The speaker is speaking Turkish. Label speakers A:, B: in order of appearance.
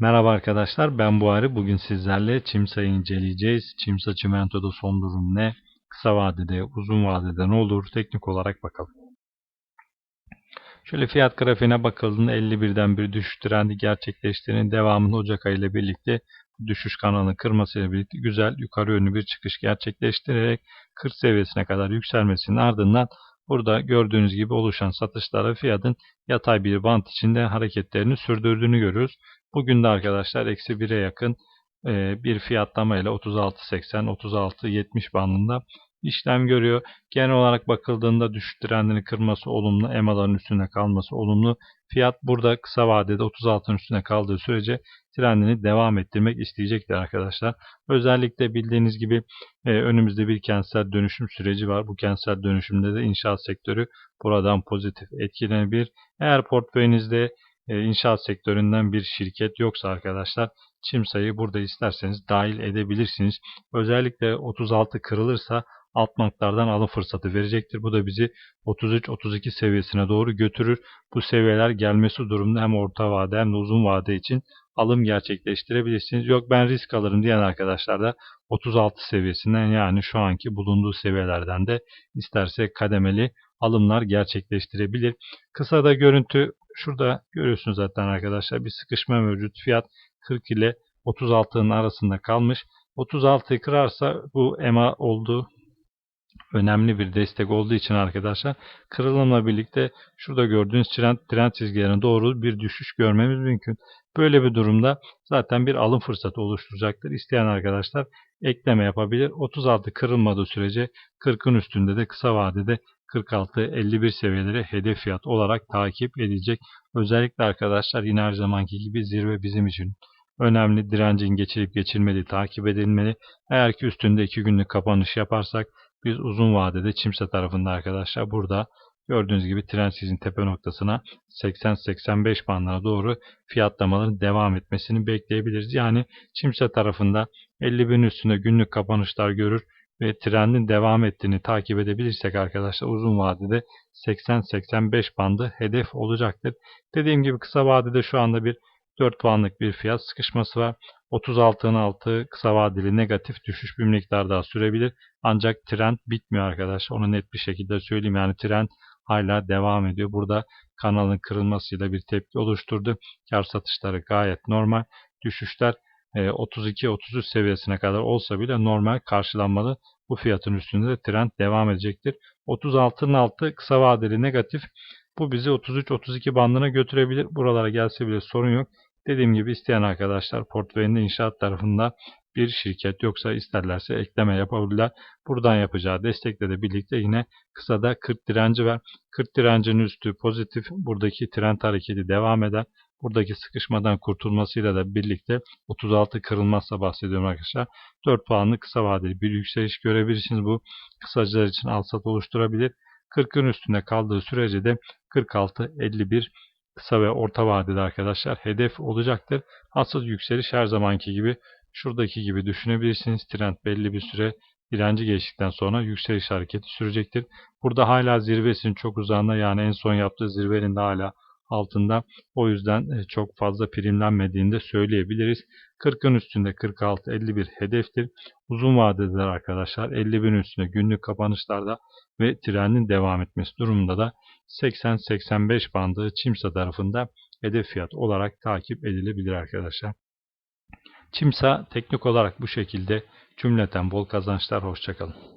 A: Merhaba arkadaşlar ben Buhari. Bugün sizlerle Çimsa'yı inceleyeceğiz. Çimsa çimentoda son durum ne? Kısa vadede, uzun vadede ne olur? Teknik olarak bakalım. Şöyle fiyat grafiğine bakıldığında 51'den bir düşüş trendi gerçekleştiğinin devamında Ocak ayı ile birlikte düşüş kanalını kırmasıyla birlikte güzel yukarı yönlü bir çıkış gerçekleştirerek 40 seviyesine kadar yükselmesinin ardından burada gördüğünüz gibi oluşan satışlara fiyatın yatay bir bant içinde hareketlerini sürdürdüğünü görüyoruz. Bugün de arkadaşlar eksi 1'e yakın bir fiyatlama ile 36.80-36.70 bandında işlem görüyor. Genel olarak bakıldığında düşüş trendini kırması olumlu, EMA'ların üstünde kalması olumlu. Fiyat burada kısa vadede 36'ın üstünde kaldığı sürece trendini devam ettirmek isteyecektir arkadaşlar. Özellikle bildiğiniz gibi e, önümüzde bir kentsel dönüşüm süreci var. Bu kentsel dönüşümde de inşaat sektörü buradan pozitif etkilenebilir. Eğer portföyünüzde e, inşaat sektöründen bir şirket yoksa arkadaşlar Çimsa'yı burada isterseniz dahil edebilirsiniz. Özellikle 36 kırılırsa alt noktalardan alım fırsatı verecektir. Bu da bizi 33-32 seviyesine doğru götürür. Bu seviyeler gelmesi durumunda hem orta vade hem de uzun vade için alım gerçekleştirebilirsiniz. Yok ben risk alırım diyen arkadaşlar da 36 seviyesinden yani şu anki bulunduğu seviyelerden de isterse kademeli alımlar gerçekleştirebilir. Kısa da görüntü şurada görüyorsunuz zaten arkadaşlar bir sıkışma mevcut. Fiyat 40 ile 36'nın arasında kalmış. 36'yı kırarsa bu EMA olduğu önemli bir destek olduğu için arkadaşlar kırılımla birlikte şurada gördüğünüz trend, trend çizgilerine doğru bir düşüş görmemiz mümkün. Böyle bir durumda zaten bir alım fırsatı oluşturacaktır. İsteyen arkadaşlar ekleme yapabilir. 36 kırılmadığı sürece 40'ın üstünde de kısa vadede 46-51 seviyeleri hedef fiyat olarak takip edilecek. Özellikle arkadaşlar yine her zamanki gibi zirve bizim için önemli. Direncin geçirip geçilmediği takip edilmeli. Eğer ki üstünde 2 günlük kapanış yaparsak biz uzun vadede Çimsa tarafında arkadaşlar burada gördüğünüz gibi trend sizin tepe noktasına 80-85 bandına doğru fiyatlamaların devam etmesini bekleyebiliriz. Yani Çimsa tarafında 50 bin üstünde günlük kapanışlar görür ve trendin devam ettiğini takip edebilirsek arkadaşlar uzun vadede 80-85 bandı hedef olacaktır. Dediğim gibi kısa vadede şu anda bir 4 puanlık bir fiyat sıkışması var. 36'ın altı kısa vadeli negatif düşüş bir miktar daha sürebilir. Ancak trend bitmiyor arkadaşlar. Onu net bir şekilde söyleyeyim. Yani trend hala devam ediyor. Burada kanalın kırılmasıyla bir tepki oluşturdu. Kar satışları gayet normal. Düşüşler 32-33 e, seviyesine kadar olsa bile normal karşılanmalı. Bu fiyatın üstünde de trend devam edecektir. 36'nın altı kısa vadeli negatif. Bu bizi 33-32 bandına götürebilir. Buralara gelse bile sorun yok. Dediğim gibi isteyen arkadaşlar portföyünde inşaat tarafında bir şirket yoksa isterlerse ekleme yapabilirler. Buradan yapacağı destekle de birlikte yine kısada 40 direnci var. 40 direncin üstü pozitif. Buradaki trend hareketi devam eder. Buradaki sıkışmadan kurtulmasıyla da birlikte 36 kırılmazsa bahsediyorum arkadaşlar. 4 puanlı kısa vadeli bir yükseliş görebilirsiniz. Bu kısacılar için alsat oluşturabilir. 40'ın üstünde kaldığı sürece de 46-51 kısa ve orta vadede arkadaşlar hedef olacaktır. Asıl yükseliş her zamanki gibi şuradaki gibi düşünebilirsiniz. Trend belli bir süre direnci geçtikten sonra yükseliş hareketi sürecektir. Burada hala zirvesinin çok uzağında yani en son yaptığı zirvenin de hala altında. O yüzden e, çok fazla primlenmediğini de söyleyebiliriz. 40'ın üstünde 46-51 hedeftir. Uzun vadedeler arkadaşlar 50 bin üstünde günlük kapanışlarda ve trendin devam etmesi durumunda da 80-85 bandı Çimsa tarafında hedef fiyat olarak takip edilebilir arkadaşlar. Çimsa teknik olarak bu şekilde cümleten bol kazançlar hoşçakalın.